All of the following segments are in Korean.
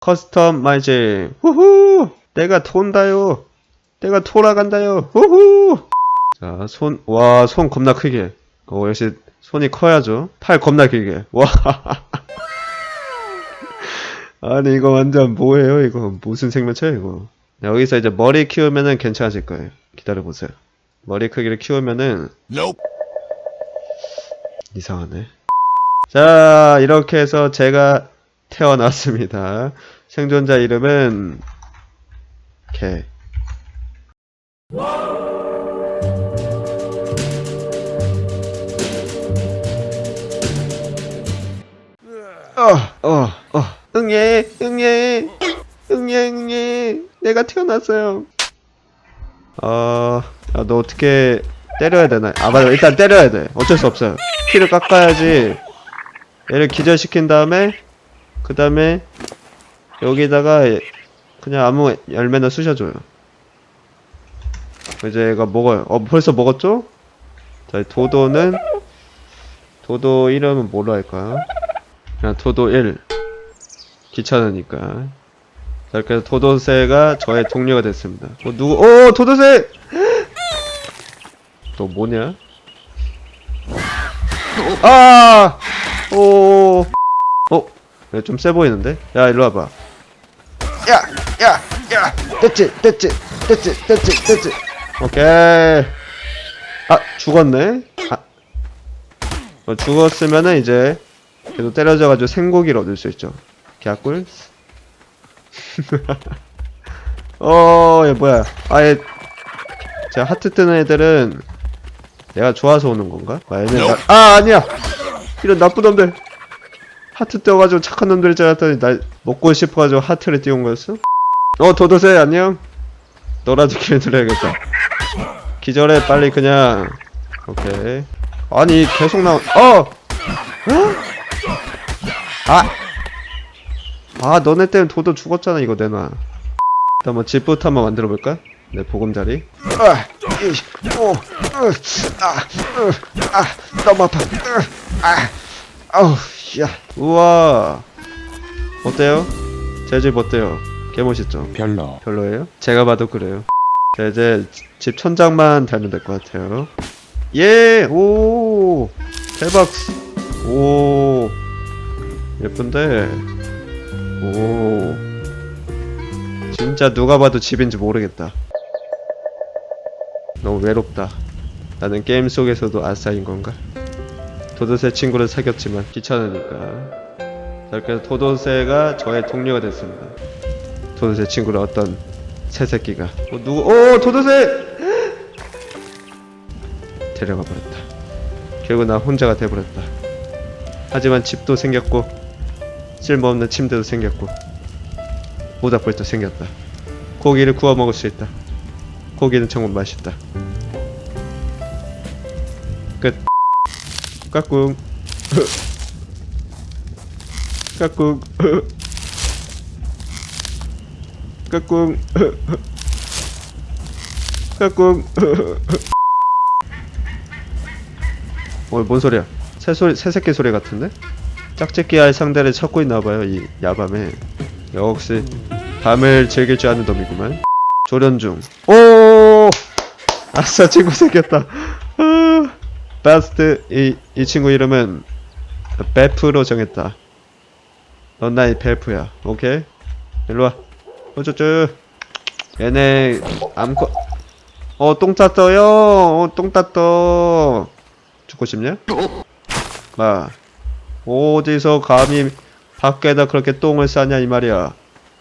커스터마이징 후후! 내가 돈다요. 내가 돌아간다요. 후후! 자 손 와 손 겁나 크게. 어 역시 손이 커야죠. 팔 겁나 길게. 와. 아니 이거 완전 뭐예요 이거? 무슨 생명체야 이거? 여기서 이제 머리 키우면은 괜찮아질 거예요. 기다려보세요. 머리 크기를 키우면은 이상하네. 자 이렇게 해서 제가 태어났습니다 생존자 이름은 개 어, 어, 어. 응애, 응애, 응애, 응애. 내가 태어났어요. 어, 야, 너 어떻게 때려야 되나? 아, 맞아. 일단 때려야 돼. 어쩔 수 없어요. 키를 깎아야지. 얘를 기절시킨 다음에, 그 다음에, 여기다가 그냥 아무 열매나 쑤셔줘요. 이제 얘가 먹어요. 어, 벌써 먹었죠? 자, 도도는, 도도 이름은 뭐로 할까요? 그냥 도도 1 귀찮으니까 자 이렇게 해서 도도새가 저의 동료가 됐습니다 어 누구 오 도도새 너 뭐냐 아 오 어? 야, 좀세 보이는데? 야 일로 와봐 야! 야! 야! 됐지! 됐지! 됐지! 됐지! 됐지! 오케이 아 죽었네 아 어, 죽었으면은 이제 계속 때려져가지고 생고기를 얻을 수 있죠. 개꿀. 어, 얘 뭐야? 아예 제가 하트 뜨는 애들은 내가 좋아서 오는 건가? 아, 얘네 나... 아 아니야. 이런 나쁜 놈들. 하트 떠가지고 착한 놈들 줄 알았더니 날 먹고 싶어가지고 하트를 띄운 거였어? 어 도도새 안녕. 길 들어야겠다. 기절해 빨리 그냥. 오케이. 아니 계속 나온. 어. 어? 아! 아, 너네 때문에 도도 죽었잖아, 이거 내놔. 일단 뭐 집부터 한번 만들어 볼까? 내 보금자리. 아, 이, 오, 으, 아, 으, 아, 너무 아파. 으, 아, 아우, 야, 우와. 어때요? 제집 어때요? 개 멋있죠? 별로. 별로예요? 제가 봐도 그래요. 자, 이제 집 천장만 달면 될 것 같아요. 예! 오! 대박! 오! 예쁜데? 오. 진짜 누가 봐도 집인지 모르겠다. 너무 외롭다. 나는 게임 속에서도 아싸인 건가? 도도새 친구를 사귀었지만 귀찮으니까. 해서 도도새가 저의 동료가 됐습니다. 도도새 친구를 어떤 새새끼가. 어, 누구, 오! 도도새! 데려가 버렸다. 결국 나 혼자가 돼버렸다. 하지만 집도 생겼고, 쓸모없는 침대도 생겼고, 모닥불도 생겼다. 고기를 구워 먹을 수 있다. 고기는 정말 맛있다. 끝. 까꿍. 까꿍. 까꿍. 까꿍. 어, 뭔 소리야? 새 소리, 새 새끼 소리 같은데? 짝짓기 할 상대를 찾고 있나봐요, 이 야밤에. 역시, 밤을 즐길 줄 아는 놈이구만. 조련 중. 오! 아싸, 친구 생겼다. 아, 베스트, 이, 이 친구 이름은 베프로 정했다. 넌 나의 베프야. 오케이? 일로와. 어쩌쭈. 얘네, 암컷. 어, 똥 쌌어요. 어, 똥 쌌어. 죽고 싶냐? 마 어디서 감히 밖에다 그렇게 똥을 싸냐 이 말이야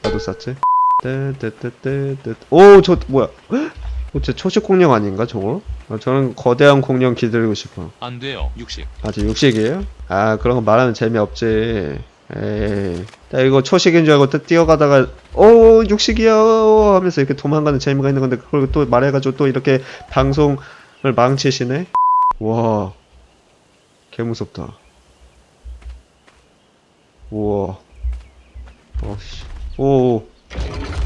나도 쌌지 떼떼떼떼떼 오저 뭐야 어째 초식 공룡 아닌가 저거? 아, 저는 거대한 공룡 기다리고 싶어. 안 돼요. 육식. 아직 육식이에요? 아 그런 거 말하면 재미없지. 에이. 나 이거 초식인 줄 알고 또 뛰어가다가 오 육식이요 하면서 이렇게 도망가는 재미가 있는 건데 그걸 또 말해가지고 또 이렇게 방송을 망치시네? 와. 개 무섭다. 우와. 어씨. 오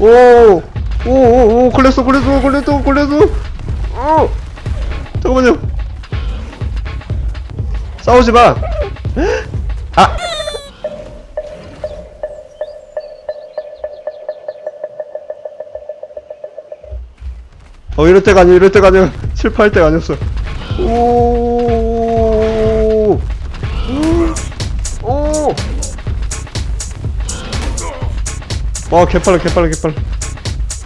오 오 오 오 걸렸어 걸렸어 걸렸어 걸렸어. 어 잠깐만요. 싸우지 마. 아. 어 이럴 때가 아니야 이럴 때가 아니야 실패할 때가 아니었어 오오오오오 와 어, 개빨라 개빨라 개빨라.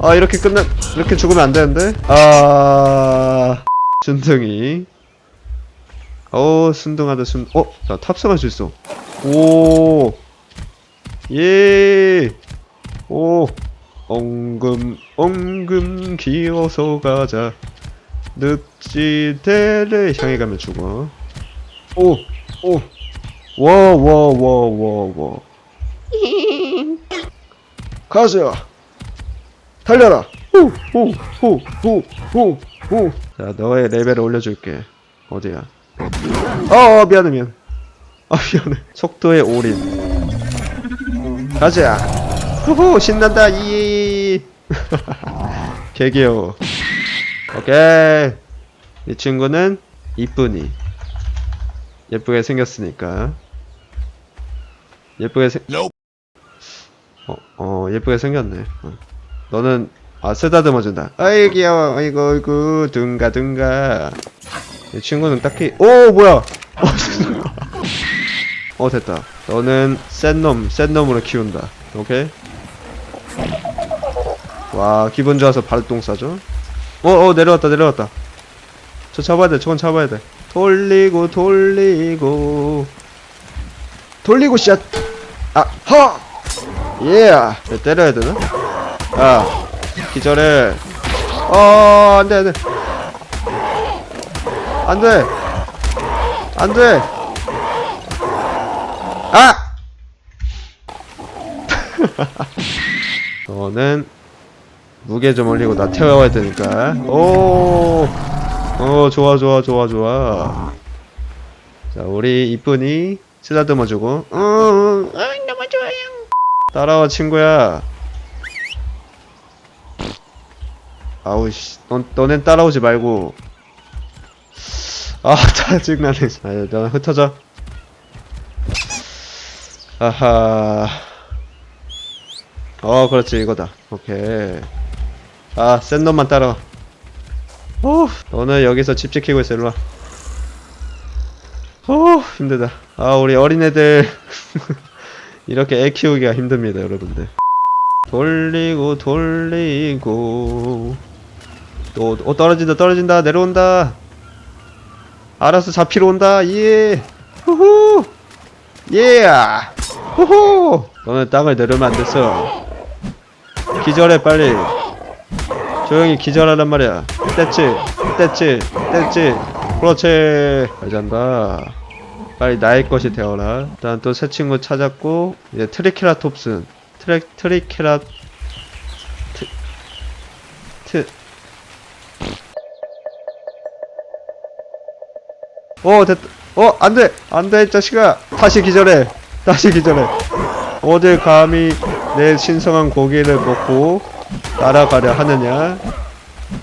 아 이렇게 끝내 이렇게 죽으면 안 되는데? 아. 순둥이. 오 순둥하다 순 어 나 탑승할 수 있어. 오 예 오. 엉금 엉금 기어서 가자. 늪지대를 향해 가면 죽어. 오 오 와 와 와 와 와. 가자. 달려라. 후후후후후 후자 너의 레벨을 올려줄게. 어디야? 어 미안해 미안 아 미안해. 속도의 올인. 가자. 후후 신난다 이 개귀여워. 오케이. 이 친구는 이쁘니. 예쁘게 생겼으니까. 예쁘게 생 어, 어 예쁘게 생겼네. 어. 너는 아 쓰다듬어준다. 아이 귀여워 아이고 아이고 둥가 둥가. 이 친구는 딱히 오 뭐야? 어, 어 됐다. 너는 센놈 센놈으로 키운다. 오케이. 와 기분 좋아서 발동 싸죠 어어 내려왔다 내려왔다. 저 잡아야 돼 저건 잡아야 돼. 돌리고 돌리고. 돌리고 샷 아하 예내 때려야 되나? 아 기절해. 어 안돼 안돼. 안돼. 안돼. 아! 너는 무게 좀 올리고 나 태워야 되니까. 오, 어 좋아 좋아 좋아 좋아. 자 우리 이쁜이 쓰다듬어주고. 어, 어 너무 좋아요. 따라와 친구야 아우씨 넌, 너넨 따라오지 말고. 아 짜증나네 아, 너 흩어져. 아하. 어 그렇지 이거다. 오케이. 아센 놈만 따라와. 오 너는 여기서 집 지키고 있어 일로와. 오 힘들다. 아 우리 어린애들. 이렇게 애 키우기가 힘듭니다 여러분들. 돌리고 돌리고 또 어, 떨어진다 떨어진다. 내려온다. 알아서 잡히러 온다. 예. 후후. 예. 후후. 너는 땅을 내려면 안 됐어. 기절해 빨리. 조용히 기절하란 말이야. 떼치 떼치 떼치 그렇지. 잘 잔다. 빨리 나의 것이 되어라. 일단 또 새 친구 찾았고 이제 트리케라톱스 트레 트리케라 트, 트. 어 됐다 어 안돼 안돼 이 자식아 다시 기절해 다시 기절해 어딜 감히 내 신성한 고기를 먹고 날아가려 하느냐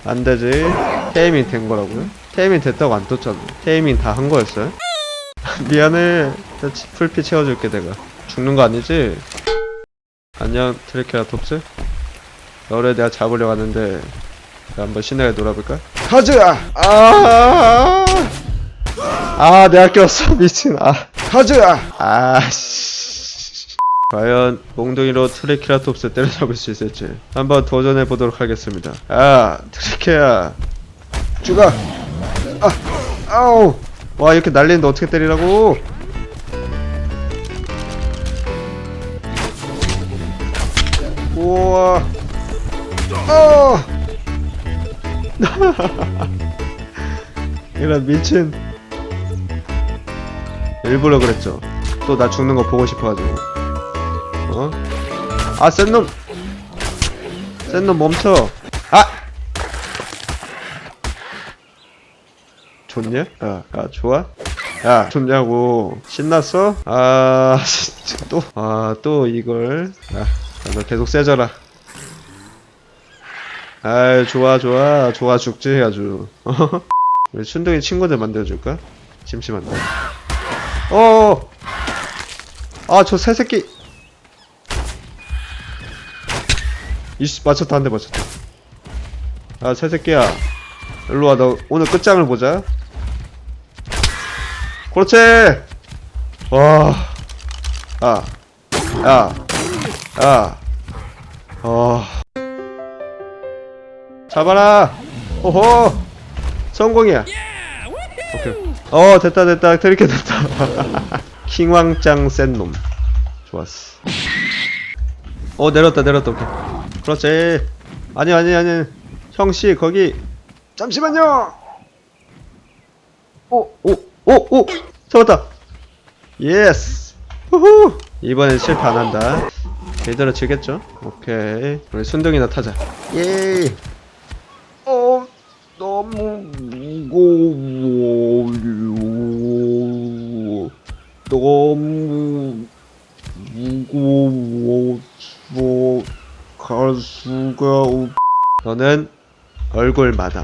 안되지 테이밍 된 거라고요? 테이밍 됐다고 안 떴잖아 테이밍 다 한 거였어요? 미안해 나 치- 풀피 채워줄게 내가 죽는 거 아니지? 안녕 트리케라톱스 너를 내가 잡으려 하는데 한번 신나게 놀아볼까? 가즈아! 아! 아 내가 꼈어. 미친. 아. 가즈아! 아씨. 과연 몽둥이로 트리케라톱스 때려잡을 수 있을지 한번 도전해 보도록 하겠습니다. 아 트리케야. 죽어! 아 아우! 와 이렇게 날리는데 어떻게 때리라고? 우와! 어 이런 미친 일부러 그랬죠. 또 나 죽는 거 보고 싶어가지고. 어? 아 센 놈! 센 놈 멈춰! 아! 좋냐? 야, 야 좋아? 야 좋냐고. 신났어? 아 진짜 또 아 또 이걸. 야, 너 계속 세져라. 아이 좋아 좋아. 좋아 죽지 아주. 우리 순둥이 친구들 만들어줄까? 심심한데 어. 아 저 새 새끼. 이씨 맞췄다 한 대 맞췄다. 아 새 새끼야. 일로 와 너 오늘 끝장을 보자. 그렇지! 와. 아, 야, 야, 어, 잡아라, 호호, 성공이야. 오케이. 어, 됐다, 됐다, 그렇게 됐다. 킹왕짱 센 놈, 좋았어. 어, 내렸다, 내렸다, 오케이. 그렇지. 아니, 아니, 아니, 형씨 거기 잠시만요. 오, 오, 오, 오, 잡았다. 예스. 후후. 이번엔 실패 안 한다. 제대로 치겠죠? 오케이. 우리 순둥이나 타자. 예. 어, 너무 너무 무거워. 갈 수가 없. 너는 얼굴 마담.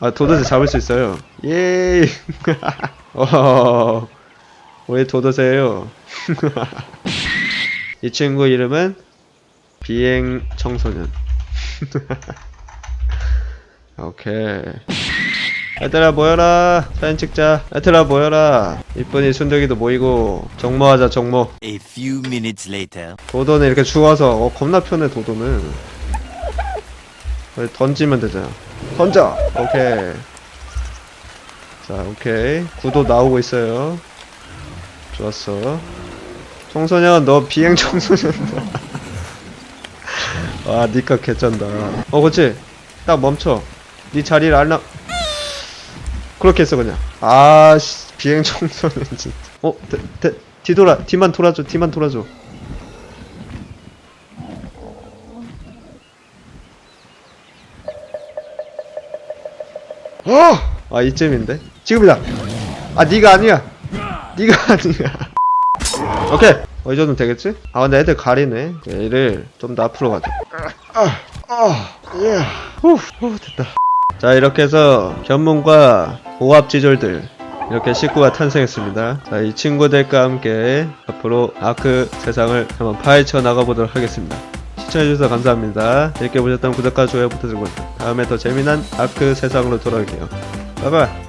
아 도도새 잡을 수 있어요. 예. 어. 왜 도도새예요? 이 친구 이름은 비행 청소년. 오케이. 얘들아 모여라. 사진 찍자. 얘들아 모여라. 이쁜이 순둥이도 모이고. 정모하자 정모. A few minutes later. 도도는 이렇게 죽어서 어 겁나 편해 도도는. 던지면 되잖아 던져! 오케이. 자 오케이. 구도 나오고 있어요. 좋았어. 청소년 너 비행 청소년. 와 니가 개쩐다. 어 그치? 딱 멈춰. 니 자리를 알나 그렇게 했어 그냥. 아 씨 비행 청소년 진짜. 어 대, 대, 뒤돌아 뒤만 돌아줘 뒤만 돌아줘. 어! 아 이쯤인데? 지금이다. 아 니가 아니야. 니가 아니야. 오케이. 어, 이 정도면 되겠지? 아 근데 애들 가리네. 얘를 좀 더 앞으로 가자 아, 아, 예. 후, 후, 됐다 자 이렇게 해서 견문과 오합지졸들 이렇게 식구가 탄생했습니다. 자 이 친구들과 함께 앞으로 아크 세상을 한번 파헤쳐 나가보도록 하겠습니다. 시청해주셔서 감사합니다. 재밌게 보셨다면 구독과 좋아요 부탁드리고 다음에 더 재미난 아크 세상으로 돌아올게요. 바이바이